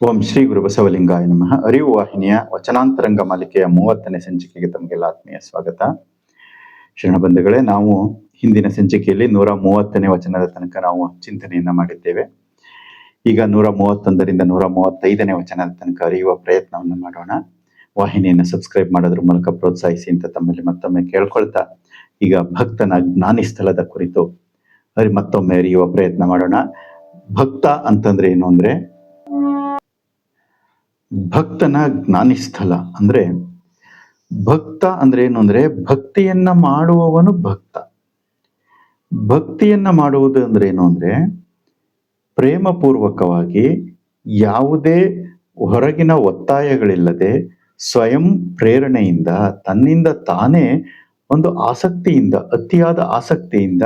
ಓಂ ಶ್ರೀ ಗುರು ಬಸವಲಿಂಗಾಯ ನಮಃ. ಅರಿವು ವಾಹಿನಿಯ ವಚನಾಂತರಂಗ ಮಾಲಿಕೆಯ ಮೂವತ್ತನೇ ಸಂಚಿಕೆಗೆ ತಮಗೆಲ್ಲ ಆತ್ಮೀಯ ಸ್ವಾಗತ. ಶರಣಬಂಧುಗಳೇ ನಾವು ಹಿಂದಿನ ಸಂಚಿಕೆಯಲ್ಲಿ ನೂರ ಮೂವತ್ತನೇ ವಚನದ ತನಕ ನಾವು ಚಿಂತನೆಯನ್ನ ಮಾಡಿದ್ದೇವೆ. ಈಗ ನೂರ ಮೂವತ್ತೊಂದರಿಂದ ನೂರ ಮೂವತ್ತೈದನೇ ವಚನದ ತನಕ ಅರಿಯುವ ಪ್ರಯತ್ನವನ್ನು ಮಾಡೋಣ. ವಾಹಿನಿಯನ್ನು ಸಬ್ಸ್ಕ್ರೈಬ್ ಮಾಡೋದ್ರ ಮೂಲಕ ಪ್ರೋತ್ಸಾಹಿಸಿ ಅಂತ ತಮ್ಮಲ್ಲಿ ಮತ್ತೊಮ್ಮೆ ಕೇಳ್ಕೊಳ್ತಾ, ಈಗ ಭಕ್ತನ ಜ್ಞಾನಿ ಸ್ಥಳದ ಕುರಿತು ಅರಿ ಮತ್ತೊಮ್ಮೆ ಅರಿಯುವ ಪ್ರಯತ್ನ ಮಾಡೋಣ. ಭಕ್ತ ಅಂತಂದ್ರೆ ಏನು ಅಂದ್ರೆ ಭಕ್ತನ ಜ್ಞಾನಿ ಸ್ಥಳ ಅಂದ್ರೆ ಭಕ್ತ ಅಂದ್ರೆ ಏನು ಅಂದ್ರೆ ಭಕ್ತಿಯನ್ನ ಮಾಡುವವನು ಭಕ್ತ. ಭಕ್ತಿಯನ್ನ ಮಾಡುವುದು ಅಂದ್ರೆ ಏನು ಅಂದ್ರೆ ಪ್ರೇಮಪೂರ್ವಕವಾಗಿ ಯಾವುದೇ ಹೊರಗಿನ ಒತ್ತಾಯಗಳಿಲ್ಲದೆ ಸ್ವಯಂ ಪ್ರೇರಣೆಯಿಂದ ತನ್ನಿಂದ ತಾನೇ ಒಂದು ಆಸಕ್ತಿಯಿಂದ, ಅತಿಯಾದ ಆಸಕ್ತಿಯಿಂದ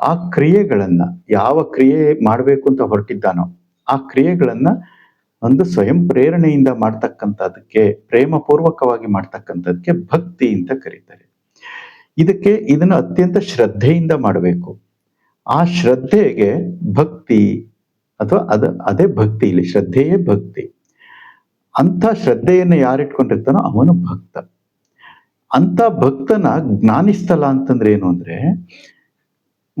ಆ ಕ್ರಿಯೆಗಳನ್ನ ಯಾವ ಕ್ರಿಯೆ ಮಾಡಬೇಕು ಅಂತ ಹೊರಟಿದ್ದಾನೋ ಆ ಕ್ರಿಯೆಗಳನ್ನ ಒಂದು ಸ್ವಯಂ ಪ್ರೇರಣೆಯಿಂದ ಮಾಡ್ತಕ್ಕಂಥದ್ದಕ್ಕೆ, ಪ್ರೇಮಪೂರ್ವಕವಾಗಿ ಮಾಡ್ತಕ್ಕಂಥದ್ದಕ್ಕೆ ಭಕ್ತಿ ಅಂತ ಕರೀತಾರೆ. ಇದಕ್ಕೆ ಇದನ್ನ ಅತ್ಯಂತ ಶ್ರದ್ಧೆಯಿಂದ ಮಾಡಬೇಕು. ಆ ಶ್ರದ್ಧೆಗೆ ಭಕ್ತಿ ಅಥವಾ ಅದ, ಅದೇ ಭಕ್ತಿ ಇಲ್ಲಿ, ಶ್ರದ್ಧೆಯೇ ಭಕ್ತಿ. ಅಂತ ಶ್ರದ್ಧೆಯನ್ನು ಯಾರಿಟ್ಕೊಂಡಿರ್ತಾನೋ ಅವನು ಭಕ್ತ. ಅಂತ ಭಕ್ತನ ಜ್ಞಾನಿಸ್ತಲ್ಲ ಅಂತಂದ್ರೆ ಏನು ಅಂದ್ರೆ,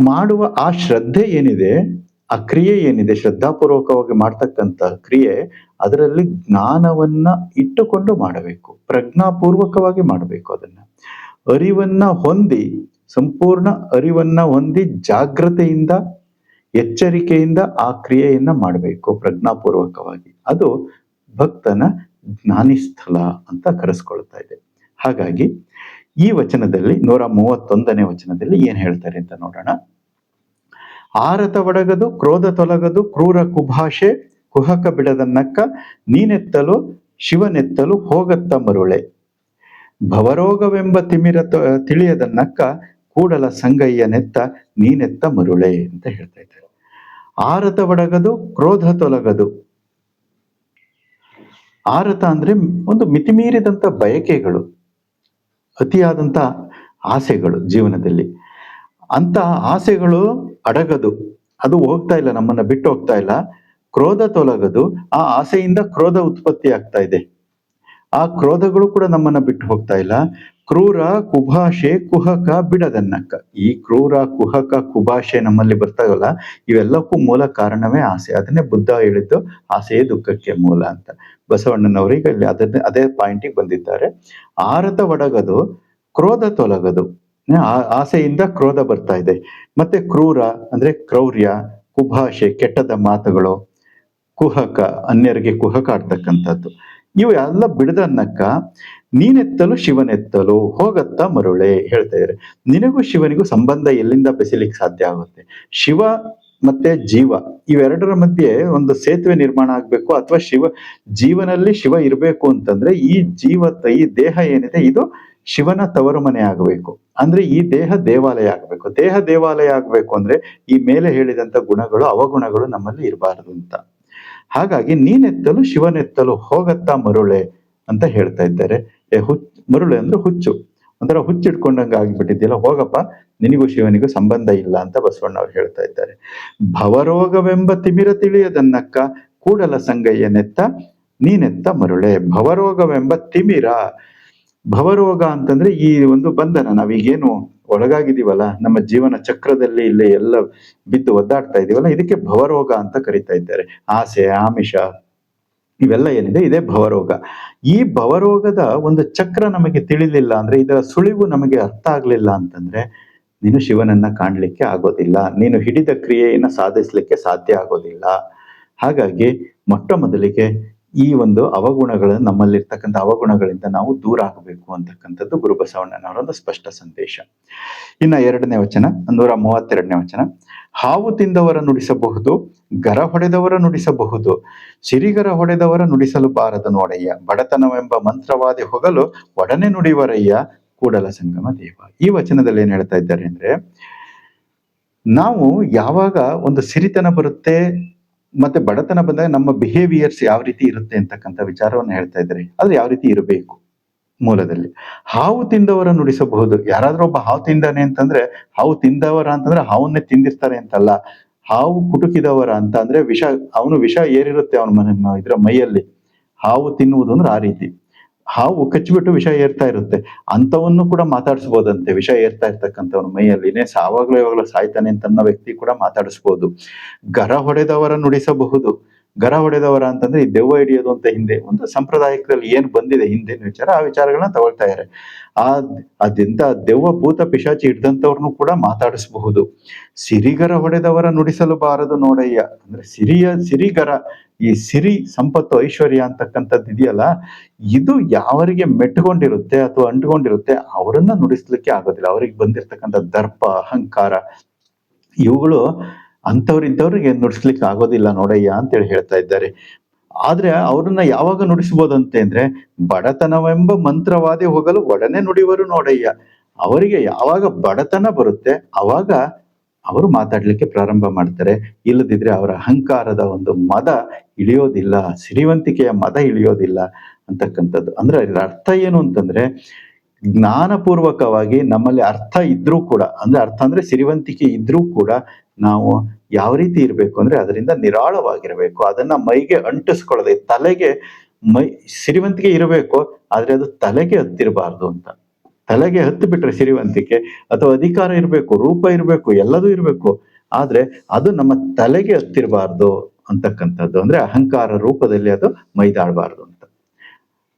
ಮಾಡುವ ಆ ಶ್ರದ್ಧೆ ಏನಿದೆ ಆ ಕ್ರಿಯೆ ಏನಿದೆ, ಶ್ರದ್ಧಾಪೂರ್ವಕವಾಗಿ ಮಾಡ್ತಕ್ಕಂಥ ಕ್ರಿಯೆ, ಅದರಲ್ಲಿ ಜ್ಞಾನವನ್ನ ಇಟ್ಟುಕೊಂಡು ಮಾಡಬೇಕು. ಪ್ರಜ್ಞಾಪೂರ್ವಕವಾಗಿ ಮಾಡಬೇಕು ಅದನ್ನ. ಅರಿವನ್ನ ಹೊಂದಿ, ಸಂಪೂರ್ಣ ಅರಿವನ್ನ ಹೊಂದಿ ಜಾಗ್ರತೆಯಿಂದ, ಎಚ್ಚರಿಕೆಯಿಂದ ಆ ಕ್ರಿಯೆಯನ್ನ ಮಾಡಬೇಕು ಪ್ರಜ್ಞಾಪೂರ್ವಕವಾಗಿ. ಅದು ಭಕ್ತನ ಜ್ಞಾನಿ ಸ್ಥಳ ಅಂತ ಕರೆಸ್ಕೊಳ್ತಾ ಇದೆ. ಹಾಗಾಗಿ ಈ ವಚನದಲ್ಲಿ ನೂರ ಮೂವತ್ತೊಂದನೇ ವಚನದಲ್ಲಿ ಏನ್ ಹೇಳ್ತಾರೆ ಅಂತ ನೋಡೋಣ. ಆರತ ಒಡಗದು, ಕ್ರೋಧ ತೊಲಗದು, ಕ್ರೂರ ಕುಭಾಷೆ, ಕುಹಕ ಬಿಡದ ನಕ್ಕ, ನೀನೆತ್ತಲು, ಶಿವನೆತ್ತಲು ಹೋಗತ್ತ ಮರುಳೆ. ಭವರೋಗವೆಂಬ ತಿಮಿರ ತಿಳಿಯದ ನಕ್ಕ, ಕೂಡಲ ಸಂಗಯ್ಯನೆತ್ತ ನೀನೆತ್ತ ಮರುಳೆ ಅಂತ ಹೇಳ್ತಾ ಇದ್ದಾರೆ. ಆರತ ಒಡಗದು, ಕ್ರೋಧ ತೊಲಗದು. ಆರತ ಅಂದ್ರೆ ಒಂದು ಮಿತಿಮೀರಿದಂಥ ಬಯಕೆಗಳು, ಅತಿಯಾದಂತ ಆಸೆಗಳು ಜೀವನದಲ್ಲಿ. ಅಂತ ಆಸೆಗಳು ಅಡಗದು. ಅದು ಹೋಗ್ತಾ ಇಲ್ಲ, ನಮ್ಮನ್ನ ಬಿಟ್ಟು ಹೋಗ್ತಾ ಇಲ್ಲ. ಕ್ರೋಧ ತೊಲಗದು. ಆ ಆಸೆಯಿಂದ ಕ್ರೋಧ ಉತ್ಪತ್ತಿ ಆಗ್ತಾ ಇದೆ. ಆ ಕ್ರೋಧಗಳು ಕೂಡ ನಮ್ಮನ್ನ ಬಿಟ್ಟು ಹೋಗ್ತಾ ಇಲ್ಲ. ಕ್ರೂರ, ಕುಭಾಷೆ, ಕುಹಕ ಬಿಡದನ್ನಕ್ಕ ಈ ಕ್ರೂರ, ಕುಹಕ, ಕುಭಾಷೆ ನಮ್ಮಲ್ಲಿ ಬರ್ತಾವಲ್ಲ ಇವೆಲ್ಲಕ್ಕೂ ಮೂಲ ಕಾರಣವೇ ಆಸೆ. ಅದನ್ನೇ ಬುದ್ಧ ಹೇಳಿದ್ದು ಆಸೆಯೇ ದುಃಖಕ್ಕೆ ಮೂಲ ಅಂತ. ಬಸವಣ್ಣನವರಿಗೆ ಇಲ್ಲಿ ಅದನ್ನೇ ಅದೇ ಪಾಯಿಂಟಿಗೆ ಬಂದಿದ್ದಾರೆ. ಆರತ ಒಡಗದು, ಕ್ರೋಧ ತೊಲಗದು. ಆಸೆಯಿಂದ ಕ್ರೋಧ ಬರ್ತಾ ಇದೆ. ಮತ್ತೆ ಕ್ರೂರ ಅಂದ್ರೆ ಕ್ರೌರ್ಯ, ಕುಭಾಷೆ, ಕೆಟ್ಟದ ಮಾತುಗಳು, ಕುಹಕ, ಅನ್ಯರಿಗೆ ಕುಹಕ ಆಡ್ತಕ್ಕಂಥದ್ದು ಇವು ಎಲ್ಲ ಬಿಡದನ್ನಕ್ಕ ನೀನೆತ್ತಲು ಶಿವನೆತ್ತಲು ಹೋಗತ್ತ ಮರುಳೆ ಹೇಳ್ತಾ ಇದ್ದಾರೆ ನಿನಗೂ ಶಿವನಿಗೂ ಸಂಬಂಧ ಎಲ್ಲಿಂದ ಬೆಸಿಲಿಕ್ಕೆ ಸಾಧ್ಯ ಆಗುತ್ತೆ? ಶಿವ ಮತ್ತೆ ಜೀವ, ಇವೆರಡರ ಮಧ್ಯೆ ಒಂದು ಸೇತುವೆ ನಿರ್ಮಾಣ ಆಗ್ಬೇಕು ಅಥವಾ ಶಿವ, ಜೀವನಲ್ಲಿ ಶಿವ ಇರಬೇಕು ಅಂತಂದ್ರೆ ಈ ಜೀವ ಈ ದೇಹ ಏನಿದೆ, ಇದು ಶಿವನ ತವರು ಮನೆ ಆಗಬೇಕು. ಅಂದ್ರೆ ಈ ದೇಹ ದೇವಾಲಯ ಆಗಬೇಕು. ದೇಹ ದೇವಾಲಯ ಆಗಬೇಕು ಅಂದ್ರೆ ಈ ಮೇಲೆ ಹೇಳಿದಂತ ಗುಣಗಳು, ಅವಗುಣಗಳು ನಮ್ಮಲ್ಲಿ ಇರಬಾರದು ಅಂತ. ಹಾಗಾಗಿ ನೀನೆತ್ತಲು ಶಿವನೆತ್ತಲು ಹೋಗತ್ತಾ ಮರುಳೆ ಅಂತ ಹೇಳ್ತಾ ಇದ್ದಾರೆ. ಹುಚ್, ಮರುಳೆ ಅಂದ್ರೆ ಹುಚ್ಚು. ಒಂಥರ ಹುಚ್ಚಿಟ್ಕೊಂಡಂಗ ಆಗಿಬಿಟ್ಟಿದ್ಯಲ್ಲ, ಹೋಗಪ್ಪ. ನಿನಗೂ ಶಿವನಿಗೂ ಸಂಬಂಧ ಇಲ್ಲ ಅಂತ ಬಸವಣ್ಣ ಅವ್ರು ಹೇಳ್ತಾ ಇದ್ದಾರೆ. ಭವರೋಗವೆಂಬ ತಿಮಿರ ತಿಳಿಯದನ್ನಕ್ಕ ಕೂಡಲ ಸಂಗಯ್ಯನೆತ್ತ ನೀನೆತ್ತ ಮರುಳೆ. ಭವರೋಗವೆಂಬ ತಿಮಿರ ಭವರೋಗ ಅಂತಂದ್ರೆ ಈ ಒಂದು ಬಂಧನ, ನಾವೀಗೇನು ಒಳಗಾಗಿದ್ದೀವಲ್ಲ, ನಮ್ಮ ಜೀವನ ಚಕ್ರದಲ್ಲಿ ಇಲ್ಲಿ ಎಲ್ಲ ಬಿದ್ದು ಒದ್ದಾಡ್ತಾ ಇದೀವಲ್ಲ, ಇದಕ್ಕೆ ಭವರೋಗ ಅಂತ ಕರಿತಾ ಇದ್ದಾರೆ. ಆಸೆ, ಆಮಿಷ, ಇವೆಲ್ಲ ಏನಿದೆ? ಇದೇ ಭವರೋಗ. ಈ ಭವರೋಗದ ಒಂದು ಚಕ್ರ ನಮಗೆ ತಿಳಿಲಿಲ್ಲ ಅಂದ್ರೆ, ಇದರ ಸುಳಿವು ನಮಗೆ ಅರ್ಥ ಆಗ್ಲಿಲ್ಲ ಅಂತಂದ್ರೆ, ನೀನು ಶಿವನನ್ನ ಕಾಣ್ಲಿಕ್ಕೆ ಆಗೋದಿಲ್ಲ. ನೀನು ಹಿಡಿದ ಕ್ರಿಯೆಯನ್ನ ಸಾಧಿಸ್ಲಿಕ್ಕೆ ಸಾಧ್ಯ ಆಗೋದಿಲ್ಲ. ಹಾಗಾಗಿ ಮೊಟ್ಟ ಮೊದಲಿಗೆ ಈ ಒಂದು ಅವಗುಣಗಳು ನಮ್ಮಲ್ಲಿರ್ತಕ್ಕಂಥ ಅವಗುಣಗಳಿಂದ ನಾವು ದೂರ ಆಗಬೇಕು ಅಂತಕ್ಕಂಥದ್ದು ಗುರು ಬಸವಣ್ಣನವರ ಒಂದು ಸ್ಪಷ್ಟ ಸಂದೇಶ. ಇನ್ನ ಎರಡನೇ ವಚನ, ನೂರ ಮೂವತ್ತೆರಡನೇ ವಚನ. ಹಾವು ತಿಂದವರ ನುಡಿಸಬಹುದು, ಗರ ಹೊಡೆದವರ ನುಡಿಸಬಹುದು, ಸಿರಿಗರ ಹೊಡೆದವರ ನುಡಿಸಲು ಬಾರದು ನೋಡಯ್ಯ ಬಡತನವೆಂಬ ಮಂತ್ರವಾದಿ ಹೊಗಲು ಒಡನೆ ನುಡಿವರಯ್ಯ, ಕೂಡಲ ಸಂಗಮ ದೇವ. ಈ ವಚನದಲ್ಲಿ ಏನ್ ಹೇಳ್ತಾ ಇದ್ದಾರೆ ಅಂದ್ರೆ, ನಾವು ಯಾವಾಗ ಒಂದು ಸಿರಿತನ ಬರುತ್ತೆ ಮತ್ತೆ ಬಡತನ ಬಂದಾಗ ನಮ್ಮ ಬಿಹೇವಿಯರ್ಸ್ ಯಾವ ರೀತಿ ಇರುತ್ತೆ ಅಂತಕ್ಕಂಥ ವಿಚಾರವನ್ನು ಹೇಳ್ತಾ ಇದ್ದಾರೆ. ಆದ್ರೆ ಯಾವ ರೀತಿ ಇರಬೇಕು ಮೂಲದಲ್ಲಿ? ಹಾವು ತಿಂದವರ ನುಡಿಸಬಹುದು. ಯಾರಾದ್ರೂ ಒಬ್ಬ ಹಾವು ತಿಂದಾನೆ ಅಂತಂದ್ರೆ, ಹಾವು ತಿಂದವರ ಅಂತಂದ್ರೆ ಹಾವನ್ನೇ ತಿಂದಿರ್ತಾರೆ ಅಂತಲ್ಲ. ಹಾವು ಕುಟುಕಿದವರ ಅಂತ ಅಂದ್ರೆ ವಿಷ, ಅವನು ವಿಷ ಏರಿರುತ್ತೆ ಅವನ ಮನೆ ಇದ್ರ ಮೈಯಲ್ಲಿ. ಹಾವು ತಿನ್ನುವುದು ಅಂದ್ರೆ ಆ ರೀತಿ. ಹಾವು ಕಚ್ಚಿಬಿಟ್ಟು ವಿಷ ಏರ್ತಾ ಇರುತ್ತೆ. ಅಂಥವನ್ನು ಕೂಡ ಮಾತಾಡಿಸ್ಬೋದಂತೆ. ವಿಷ ಏರ್ತಾ ಇರ್ತಕ್ಕಂಥವ್ನ ಮೈಯಲ್ಲಿನೇ ಸಾವಾಗ್ಲೂ ಯಾವಾಗಲೂ ಸಾಯ್ತಾನೆ ಅಂತ ವ್ಯಕ್ತಿ ಕೂಡ ಮಾತಾಡಿಸ್ಬೋದು. ಗರ ಹೊಡೆದವರ ನುಡಿಸಬಹುದು. ಗರ ಹೊಡೆದವರ ಅಂತಂದ್ರೆ ಈ ದೆವ್ವ ಹಿಡಿಯೋದು ಅಂತ ಹಿಂದೆ ಒಂದು ಸಂಪ್ರದಾಯಕದಲ್ಲಿ ಏನ್ ಬಂದಿದೆ ಹಿಂದಿನ ವಿಚಾರ ಆ ವಿಚಾರಗಳನ್ನ ತಗೊಳ್ತಾ ಇದ್ದಾರೆ ಆ ಅದೆಂತ ದೆವ್ವ ಭೂತ ಪಿಶಾಚಿ ಹಿಡ್ದಂಥವ್ರನ್ನು ಕೂಡ ಮಾತಾಡಿಸಬಹುದು. ಸಿರಿಗರ ಹೊಡೆದವರ ನುಡಿಸಲು ಬಾರದು ನೋಡಯ್ಯ. ಅಂದ್ರೆ ಸಿರಿಯ ಸಿರಿಗರ, ಈ ಸಿರಿ ಸಂಪತ್ತು ಐಶ್ವರ್ಯ ಅಂತಕ್ಕಂಥದ್ದು ಇದೆಯಲ್ಲ, ಇದು ಯಾವರಿಗೆ ಮೆಟ್ಕೊಂಡಿರುತ್ತೆ ಅಥವಾ ಅಂಟ್ಕೊಂಡಿರುತ್ತೆ ಅವರನ್ನ ನುಡಿಸ್ಲಿಕ್ಕೆ ಆಗೋದಿಲ್ಲ. ಅವ್ರಿಗೆ ಬಂದಿರತಕ್ಕಂಥ ದರ್ಪ, ಅಹಂಕಾರ, ಇವುಗಳು ಅಂಥವ್ರಿದ್ದವ್ರಿಗೆ ನುಡಿಸ್ಲಿಕ್ಕೆ ಆಗೋದಿಲ್ಲ ನೋಡಯ್ಯ ಅಂತೇಳಿ ಹೇಳ್ತಾ ಇದ್ದಾರೆ. ಆದ್ರೆ ಅವ್ರನ್ನ ಯಾವಾಗ ನುಡಿಸ್ಬೋದಂತೆ ಅಂದ್ರೆ ಬಡತನವೆಂಬ ಮಂತ್ರವಾದಿ ಹೋಗಲು ಒಡನೆ ನುಡಿವರು ನೋಡಯ್ಯ. ಅವರಿಗೆ ಯಾವಾಗ ಬಡತನ ಬರುತ್ತೆ ಅವಾಗ ಅವರು ಮಾತಾಡ್ಲಿಕ್ಕೆ ಪ್ರಾರಂಭ ಮಾಡ್ತಾರೆ. ಇಲ್ಲದಿದ್ರೆ ಅವರ ಅಹಂಕಾರದ ಒಂದು ಮದ ಇಳಿಯೋದಿಲ್ಲ ಸಿರಿವಂತಿಕೆಯ ಮದ ಇಳಿಯೋದಿಲ್ಲ ಅಂತಕ್ಕಂಥದ್ದು. ಅಂದ್ರೆ ಇದ್ರ ಅರ್ಥ ಏನು ಅಂತಂದ್ರೆ ಜ್ಞಾನಪೂರ್ವಕವಾಗಿ ನಮ್ಮಲ್ಲಿ ಅರ್ಥ ಇದ್ರೂ ಕೂಡ, ಅಂದ್ರೆ ಅರ್ಥ ಅಂದ್ರೆ ಸಿರಿವಂತಿಕೆ ಇದ್ರೂ ಕೂಡ ನಾವು ಯಾವ ರೀತಿ ಇರಬೇಕು ಅಂದ್ರೆ ಅದರಿಂದ ನಿರಾಳವಾಗಿರಬೇಕು. ಅದನ್ನ ಮೈಗೆ ಅಂಟಿಸ್ಕೊಳ್ಳದೆ ತಲೆಗೆ ಮೈ ಸಿರಿವಂತಿಕೆ ಇರಬೇಕು, ಆದ್ರೆ ಅದು ತಲೆಗೆ ಹತ್ತಿರಬಾರ್ದು ಅಂತ. ತಲೆಗೆ ಹತ್ತು ಬಿಟ್ರೆ ಸಿರಿವಂತಿಕೆ ಅಥವಾ ಅಧಿಕಾರ ಇರಬೇಕು, ರೂಪ ಇರಬೇಕು, ಎಲ್ಲದೂ ಇರಬೇಕು, ಆದ್ರೆ ಅದು ನಮ್ಮ ತಲೆಗೆ ಹತ್ತಿರಬಾರ್ದು ಅಂತಕ್ಕಂಥದ್ದು. ಅಂದ್ರೆ ಅಹಂಕಾರ ರೂಪದಲ್ಲಿ ಅದು ಮೈದಾಡಬಾರ್ದು ಅಂತ.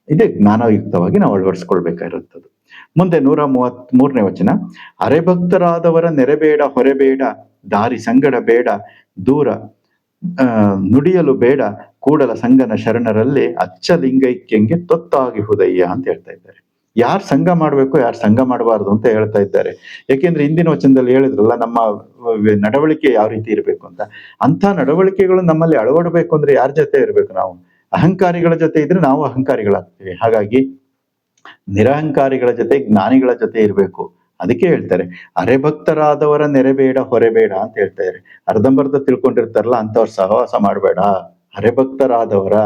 ಇದೇ ಜ್ಞಾನಯುಕ್ತವಾಗಿ ನಾವು ಅಳವಡಿಸ್ಕೊಳ್ಬೇಕಾಗಿರುತ್ತದೆ. ಮುಂದೆ ನೂರ ಮೂವತ್ತ್ ಮೂರನೇ ವಚನ ಅರೆಭಕ್ತರಾದವರ ನೆರೆಬೇಡ, ಹೊರೆಬೇಡ ದಾರಿ ಸಂಗಡ ಬೇಡ, ದೂರ ನುಡಿಯಲು ಬೇಡ, ಕೂಡಲ ಸಂಗನ ಶರಣರಲ್ಲಿ ಅಚ್ಚಲಿಂಗೈಕ್ಯಂಗೆ ತೊತ್ತಾಗಿ ಹುದಯ್ಯ ಅಂತ ಹೇಳ್ತಾ ಇದ್ದಾರೆ. ಯಾರ್ ಸಂಘ ಮಾಡಬೇಕು, ಯಾರು ಸಂಘ ಮಾಡಬಾರ್ದು ಅಂತ ಹೇಳ್ತಾ ಇದ್ದಾರೆ. ಯಾಕೆಂದ್ರೆ ಹಿಂದಿನ ವಚನದಲ್ಲಿ ಹೇಳಿದ್ರಲ್ಲ, ನಮ್ಮ ನಡವಳಿಕೆ ಯಾವ ರೀತಿ ಇರಬೇಕು ಅಂತ. ಅಂತ ನಡವಳಿಕೆಗಳು ನಮ್ಮಲ್ಲಿ ಅಳವಡಬೇಕು ಅಂದ್ರೆ ಯಾರ ಜೊತೆ ಇರಬೇಕು ನಾವು? ಅಹಂಕಾರಿಗಳ ಜೊತೆ ಇದ್ರೆ ನಾವು ಅಹಂಕಾರಿಗಳಾಗ್ತೀವಿ. ಹಾಗಾಗಿ ನಿರಹಂಕಾರಿಗಳ ಜೊತೆ ಜ್ಞಾನಿಗಳ ಜೊತೆ ಇರಬೇಕು. ಅದಕ್ಕೆ ಹೇಳ್ತಾರೆ ಅರೆಭಕ್ತರಾದವರ ನೆರೆಬೇಡ, ಹೊರೆಬೇಡ ಅಂತ ಹೇಳ್ತಾರೆ ಅರ್ಧಂಬರ್ಧ ತಿಳ್ಕೊಂಡಿರ್ತಾರಲ್ಲ ಅಂತವ್ರ ಸಹವಾಸ ಮಾಡಬೇಡ. ಹರೆಭಕ್ತರಾದವರ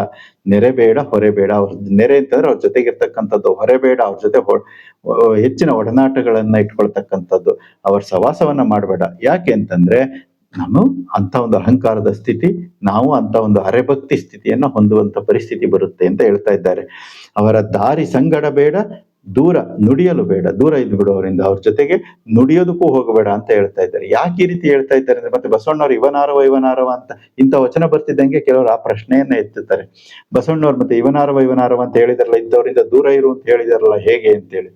ನೆರೆಬೇಡ, ಹೊರೆಬೇಡ, ಅವ್ರ ನೆರೆ ಅಂತಂದ್ರೆ ಅವ್ರ ಜೊತೆಗಿರ್ತಕ್ಕಂಥದ್ದು, ಹೊರೆಬೇಡ, ಅವ್ರ ಜೊತೆ ಹೆಚ್ಚಿನ ಒಡನಾಟಗಳನ್ನ ಇಟ್ಕೊಳ್ತಕ್ಕಂಥದ್ದು, ಅವ್ರ ಸವಾಸವನ್ನ ಮಾಡಬೇಡ. ಯಾಕೆ ಅಂತಂದ್ರೆ ನಾನು ಅಂತ ಒಂದು ಅಹಂಕಾರದ ಸ್ಥಿತಿ, ನಾವು ಅಂತ ಒಂದು ಅರೆಭಕ್ತಿ ಸ್ಥಿತಿಯನ್ನ ಹೊಂದುವಂತ ಪರಿಸ್ಥಿತಿ ಬರುತ್ತೆ ಅಂತ ಹೇಳ್ತಾ ಇದ್ದಾರೆ. ಅವರ ದಾರಿ ಸಂಗಡ ಬೇಡ ದೂರ ನುಡಿಯಲು ಬೇಡ, ದೂರ ಇದ್ದು ಅವರಿಂದ ಅವ್ರ ಜೊತೆಗೆ ನುಡಿಯೋದಕ್ಕೂ ಹೋಗಬೇಡ ಅಂತ ಹೇಳ್ತಾ ಇದ್ದಾರೆ. ಯಾಕೆ ಈ ರೀತಿ ಹೇಳ್ತಾ ಇದ್ದಾರೆ ಅಂದ್ರೆ ಮತ್ತೆ ಬಸವಣ್ಣವ್ರು ಇವನಾರವ ಇವನಾರವ ಅಂತ ಇಂಥ ವಚನ ಬರ್ತಿದ್ದಂಗೆ ಕೆಲವರು ಆ ಪ್ರಶ್ನೆಯನ್ನ ಎತ್ತುತ್ತಾರೆ. ಬಸವಣ್ಣವ್ರು ಮತ್ತೆ ಇವನಾರವ ಇವನಾರವ ಅಂತ ಹೇಳಿದಾರಲ್ಲ, ಇದ್ದವರಿಂದ ದೂರ ಇರು ಅಂತ ಹೇಳಿದಾರಲ್ಲ ಹೇಗೆ ಅಂತೇಳಿ.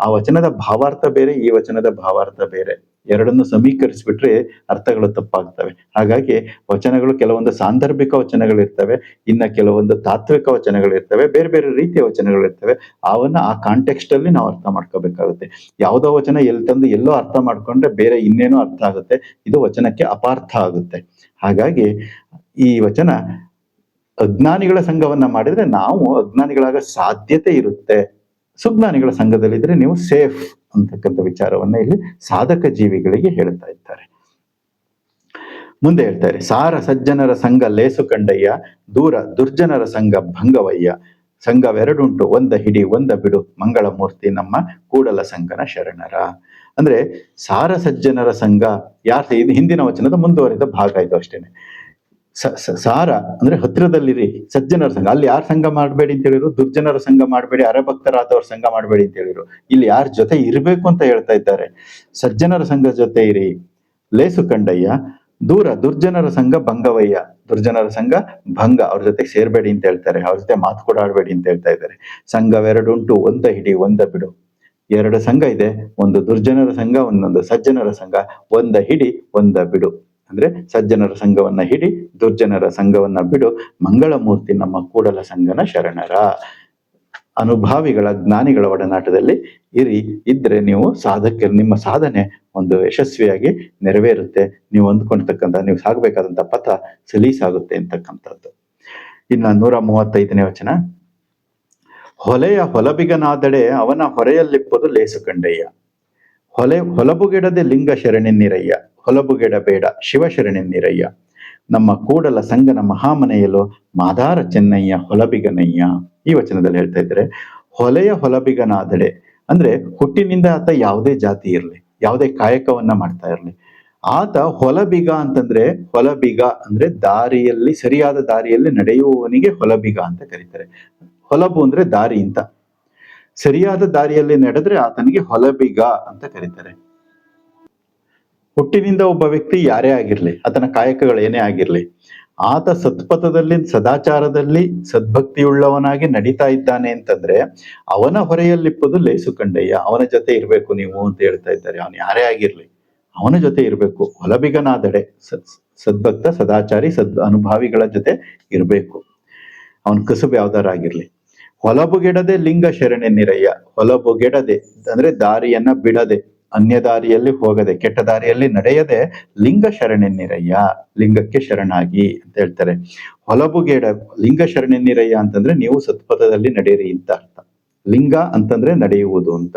ಆ ವಚನದ ಭಾವಾರ್ಥ ಬೇರೆ, ಈ ವಚನದ ಭಾವಾರ್ಥ ಬೇರೆ. ಎರಡನ್ನು ಸಮೀಕರಿಸ್ಬಿಟ್ರೆ ಅರ್ಥಗಳು ತಪ್ಪಾಗ್ತವೆ. ಹಾಗಾಗಿ ವಚನಗಳು ಕೆಲವೊಂದು ಸಾಂದರ್ಭಿಕ ವಚನಗಳಿರ್ತವೆ, ಇನ್ನ ಕೆಲವೊಂದು ತಾತ್ವಿಕ ವಚನಗಳಿರ್ತವೆ, ಬೇರೆ ಬೇರೆ ರೀತಿಯ ವಚನಗಳಿರ್ತವೆ. ಅವನ್ನ ಆ ಕಾಂಟೆಕ್ಸ್ಟಲ್ಲಿ ನಾವು ಅರ್ಥ ಮಾಡ್ಕೋಬೇಕಾಗುತ್ತೆ. ಯಾವುದೋ ವಚನ ಎಲ್ಲಿ ತಂದು ಎಲ್ಲೋ ಅರ್ಥ ಮಾಡ್ಕೊಂಡ್ರೆ ಬೇರೆ ಇನ್ನೇನೋ ಅರ್ಥ ಆಗುತ್ತೆ. ಇದು ವಚನಕ್ಕೆ ಅಪಾರ್ಥ ಆಗುತ್ತೆ. ಹಾಗಾಗಿ ಈ ವಚನ ಅಜ್ಞಾನಿಗಳ ಸಂಘವನ್ನ ಮಾಡಿದ್ರೆ ನಾವು ಅಜ್ಞಾನಿಗಳಾಗ ಸಾಧ್ಯತೆ ಇರುತ್ತೆ. ಸುಜ್ಞಾನಿಗಳ ಸಂಘದಲ್ಲಿದ್ರೆ ನೀವು ಸೇಫ್ ಅಂತಕ್ಕಂಥ ವಿಚಾರವನ್ನ ಇಲ್ಲಿ ಸಾಧಕ ಜೀವಿಗಳಿಗೆ ಹೇಳ್ತಾ ಇದ್ದಾರೆ. ಮುಂದೆ ಹೇಳ್ತಾರೆ, ಸಾರ ಸಜ್ಜನರ ಸಂಘ ಲೇಸು ಕಂಡಯ್ಯ, ದೂರ ದುರ್ಜನರ ಸಂಘ ಭಂಗವಯ್ಯ ಸಂಘವೆರಡುಂಟು ಒಂದ ಹಿಡಿ, ಒಂದ ಬಿಡು ಮಂಗಳ ಮೂರ್ತಿ ನಮ್ಮ ಕೂಡಲ ಸಂಘನ ಶರಣರ. ಅಂದ್ರೆ ಸಾರ ಸಜ್ಜನರ ಸಂಘ ಯಾರ ಹಿಂದಿನ ವಚನದ ಮುಂದುವರಿದ ಭಾಗ ಇದು ಅಷ್ಟೇನೆ. ಸಾರ ಅಂದ್ರೆ ಹತ್ತಿರದಲ್ಲಿರಿ, ಸಜ್ಜನರ ಸಂಘ. ಅಲ್ಲಿ ಯಾರ ಸಂಘ ಮಾಡಬೇಡಿ ಅಂತ ಹೇಳಿದ್ರು? ದುರ್ಜನರ ಸಂಘ ಮಾಡಬೇಡಿ, ಅರಭಕ್ತರಾದವ್ರ ಸಂಘ ಮಾಡಬೇಡಿ ಅಂತ ಹೇಳಿರು ಇಲ್ಲಿ ಯಾರ ಜೊತೆ ಇರಬೇಕು ಅಂತ ಹೇಳ್ತಾ ಇದ್ದಾರೆ. ಸಜ್ಜನರ ಸಂಘ ಜೊತೆ ಇರಿ. ಲೇಸು ಕಂಡಯ್ಯ, ದೂರ ದುರ್ಜನರ ಸಂಘ ಭಂಗವಯ್ಯ. ದುರ್ಜನರ ಸಂಘ ಭಂಗ. ಅವ್ರ ಜೊತೆ ಸೇರ್ಬೇಡಿ ಅಂತ ಹೇಳ್ತಾರೆ. ಅವ್ರ ಜೊತೆ ಮಾತು ಕೂಡ ಆಡ್ಬೇಡಿ ಅಂತ ಹೇಳ್ತಾ ಇದ್ದಾರೆ. ಸಂಘವೆರಡುಂಟು ಒಂದ ಹಿಡಿ, ಒಂದ ಬಿಡು. ಎರಡು ಸಂಘ ಇದೆ. ಒಂದು ದುರ್ಜನರ ಸಂಘ, ಒಂದೊಂದು ಸಜ್ಜನರ ಸಂಘ. ಒಂದ ಹಿಡಿ, ಒಂದ ಬಿಡು. ಅಂದ್ರೆ ಸಜ್ಜನರ ಸಂಘವನ್ನ ಹಿಡಿ ದುರ್ಜನರ ಸಂಘವನ್ನ ಬಿಡು ಮಂಗಳಮೂರ್ತಿ ನಮ್ಮ ಕೂಡಲ ಸಂಘನ ಶರಣರ. ಅನುಭಾವಿಗಳ ಜ್ಞಾನಿಗಳ ಒಡನಾಟದಲ್ಲಿ ಇರಿ, ಇದ್ರೆ ನೀವು ಸಾಧಕ ನಿಮ್ಮ ಸಾಧನೆ ಒಂದು ಯಶಸ್ವಿಯಾಗಿ ನೆರವೇರುತ್ತೆ. ನೀವು ಹೊಂದ್ಕೊಂಡಿರ್ತಕ್ಕಂಥ ನೀವು ಸಾಗಬೇಕಾದಂಥ ಪಥ ಸಲೀಸಾಗುತ್ತೆ ಅಂತಕ್ಕಂಥದ್ದು. ಇನ್ನ ನೂರ ಮೂವತ್ತೈದನೇ ವಚನ. ಹೊಲೆಯ ಹೊಲಬಿಗನಾದಡೆ ಅವನ ಹೊರೆಯಲ್ಲಿಪ್ಪದು ಲೇಸು ಕಂಡಯ್ಯ. ಹೊಲೆ, ಹೊಲಬುಗೆಡದೆ ಲಿಂಗ ಶರಣೆನ್ನಿರಯ್ಯ ಹೊಲಬುಗೆಡ ಬೇಡ ಶಿವ ಶರಣೆನ್ನಿರಯ್ಯ ನಮ್ಮ ಕೂಡಲ ಸಂಗನ ಮಹಾಮನೆಯಲು ಮಾದಾರ ಚೆನ್ನಯ್ಯ ಹೊಲಬಿಗನಯ್ಯ. ಈ ವಚನದಲ್ಲಿ ಹೇಳ್ತಾ ಇದ್ದಾರೆ, ಹೊಲೆಯ ಹೊಲಬಿಗನಾದಡೆ. ಅಂದ್ರೆ ಹುಟ್ಟಿನಿಂದ ಆತ ಯಾವುದೇ ಜಾತಿ ಇರಲಿ, ಯಾವುದೇ ಕಾಯಕವನ್ನ ಮಾಡ್ತಾ ಇರಲಿ. ಆತ ಹೊಲಬಿಗ ಅಂತಂದ್ರೆ ಹೊಲಬಿಗ ಅಂದ್ರೆ ದಾರಿಯಲ್ಲಿ, ಸರಿಯಾದ ದಾರಿಯಲ್ಲಿ ನಡೆಯುವವನಿಗೆ ಹೊಲಬಿಗ ಅಂತ ಕರೀತಾರೆ. ಹೊಲಬು ಅಂದ್ರೆ ದಾರಿ ಅಂತ. ಸರಿಯಾದ ದಾರಿಯಲ್ಲಿ ನಡೆದ್ರೆ ಆತನಿಗೆ ಹೊಲಬಿಗ ಅಂತ ಕರೀತಾರೆ. ಹುಟ್ಟಿನಿಂದ ಒಬ್ಬ ವ್ಯಕ್ತಿ ಯಾರೇ ಆಗಿರ್ಲಿ, ಆತನ ಕಾಯಕಗಳು ಏನೇ ಆಗಿರ್ಲಿ, ಆತ ಸತ್ಪಥದಲ್ಲಿ ಸದಾಚಾರದಲ್ಲಿ ಸದ್ಭಕ್ತಿಯುಳ್ಳವನಾಗಿ ನಡೀತಾ ಇದ್ದಾನೆ ಅಂತಂದ್ರೆ ಅವನ ಹೊರೆಯಲ್ಲಿಪ್ಪದು ಲೇಸು ಕಂಡಯ್ಯ. ಅವನ ಜೊತೆ ಇರಬೇಕು ನೀವು ಅಂತ ಹೇಳ್ತಾ ಇದ್ದಾರೆ. ಅವನು ಯಾರೇ ಆಗಿರ್ಲಿ, ಅವನ ಜೊತೆ ಇರಬೇಕು. ಹೊಲಬಿಗನಾದಡೆ, ಸದ್, ಸದ್ಭಕ್ತ, ಸದಾಚಾರಿ, ಸದ್ ಅನುಭಾವಿಗಳ ಜೊತೆ ಇರಬೇಕು. ಅವನ ಕಸುಬು ಯಾವ್ದಾರ ಆಗಿರ್ಲಿ ಹೊಲಬುಗೆಡದೆ ಲಿಂಗ ಶರಣೆನ್ನಿರಯ್ಯ ಹೊಲಬುಗೆಡದೆ, ಅಂದ್ರೆ ದಾರಿಯನ್ನ ಬಿಡದೆ ಅನ್ಯ ದಾರಿಯಲ್ಲಿ ಹೋಗದೆ ಕೆಟ್ಟ ದಾರಿಯಲ್ಲಿ ನಡೆಯದೆ ಲಿಂಗ ಶರಣೆನ್ನಿರಯ್ಯ ಲಿಂಗಕ್ಕೆ ಶರಣಾಗಿ ಅಂತ ಹೇಳ್ತಾರೆ. ಹೊಲಬುಗೆಡ, ಲಿಂಗ ಶರಣೆನ್ನಿರಯ್ಯ ಅಂತಂದ್ರೆ ನೀವು ಸತ್ಪಥದಲ್ಲಿ ನಡೆಯಿರಿ ಅಂತ ಅರ್ಥ. ಲಿಂಗ ಅಂತಂದ್ರೆ ನಡೆಯುವುದು ಅಂತ.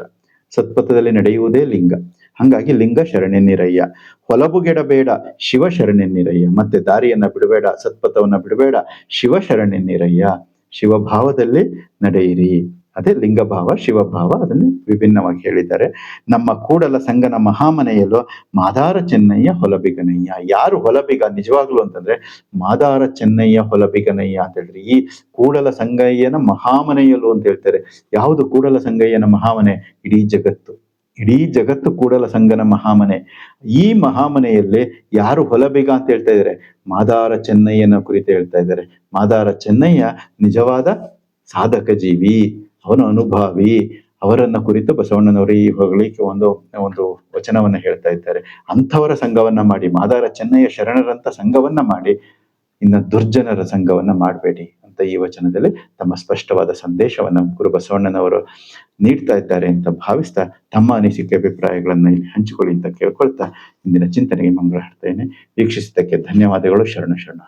ಸತ್ಪಥದಲ್ಲಿ ನಡೆಯುವುದೇ ಲಿಂಗ. ಹಂಗಾಗಿ ಲಿಂಗ ಶರಣೆನ್ನಿರಯ್ಯ ಹೊಲಬುಗೆಡಬೇಡ ಶಿವ ಶರಣೆನ್ನಿರಯ್ಯ ಮತ್ತೆ ದಾರಿಯನ್ನ ಬಿಡಬೇಡ, ಸತ್ಪಥವನ್ನ ಬಿಡಬೇಡ, ಶಿವ ಶರಣೆನ್ನಿರಯ್ಯ ಶಿವಭಾವದಲ್ಲಿ ನಡೆಯಿರಿ. ಅದೇ ಲಿಂಗಭಾವ, ಶಿವಭಾವ ಅದನ್ನು ವಿಭಿನ್ನವಾಗಿ ಹೇಳಿದ್ದಾರೆ. ನಮ್ಮ ಕೂಡಲ ಸಂಗನ ಮಹಾಮನೆಯಲ್ಲೂ ಮಾದಾರ ಚೆನ್ನಯ್ಯ ಹೊಲಬಿಗನಯ್ಯ. ಯಾರು ಹೊಲಬಿಗ? ನಿಜವಾಗ್ಲು ಅಂತಂದ್ರೆ ಮಾದಾರ ಚೆನ್ನಯ್ಯ ಹೊಲಬಿಗನಯ್ಯ ಅಂತ ಹೇಳಿದ್ರೆ ಈ ಕೂಡಲ ಸಂಗಯ್ಯನ ಮಹಾಮನೆಯಲ್ಲೂ ಅಂತ ಹೇಳ್ತಾರೆ. ಯಾವುದು ಕೂಡಲ ಸಂಗಯ್ಯನ ಮಹಾಮನೆ? ಇಡೀ ಜಗತ್ತು. ಇಡೀ ಜಗತ್ತು ಕೂಡಲ ಸಂಗನ ಮಹಾಮನೆ. ಈ ಮಹಾಮನೆಯಲ್ಲಿ ಯಾರು ಹೊಲಬೇಗ ಅಂತ ಹೇಳ್ತಾ ಇದ್ದಾರೆ? ಮಾದಾರ ಚೆನ್ನಯ್ಯನ ಕುರಿತು ಹೇಳ್ತಾ ಇದ್ದಾರೆ. ಮಾದಾರ ಚೆನ್ನಯ್ಯ ನಿಜವಾದ ಸಾಧಕ ಜೀವಿ, ಅವನ ಅನುಭಾವಿ. ಅವರನ್ನ ಕುರಿತು ಬಸವಣ್ಣನವರು ಈ ಹೊಗಳಿಕೆ ಒಂದು ಒಂದು ವಚನವನ್ನ ಹೇಳ್ತಾ ಇದ್ದಾರೆ. ಅಂಥವರ ಸಂಘವನ್ನ ಮಾಡಿ, ಮಾದಾರ ಚೆನ್ನಯ್ಯ ಶರಣರಂತ ಸಂಘವನ್ನ ಮಾಡಿ, ಇನ್ನ ದುರ್ಜನರ ಸಂಘವನ್ನ ಮಾಡಬೇಡಿ. ಅಂತ ಈ ವಚನದಲ್ಲಿ ತಮ್ಮ ಸ್ಪಷ್ಟವಾದ ಸಂದೇಶವನ್ನು ಗುರು ಬಸವಣ್ಣನವರು ನೀಡ್ತಾ ಇದ್ದಾರೆ ಅಂತ ಭಾವಿಸ್ತಾ ತಮ್ಮ ಅನಿಸಿಕೆ ಅಭಿಪ್ರಾಯಗಳನ್ನ ಇಲ್ಲಿ ಹಂಚಿಕೊಳ್ಳಿ ಅಂತ ಕೇಳ್ಕೊಳ್ತಾ ಇಂದಿನ ಚಿಂತನೆಗೆ ಮಂಗಳ ಹಾಡ್ತೇನೆ ವೀಕ್ಷಿಸಿದ್ದಕ್ಕೆ ಧನ್ಯವಾದಗಳು. ಶರಣ ಶರಣ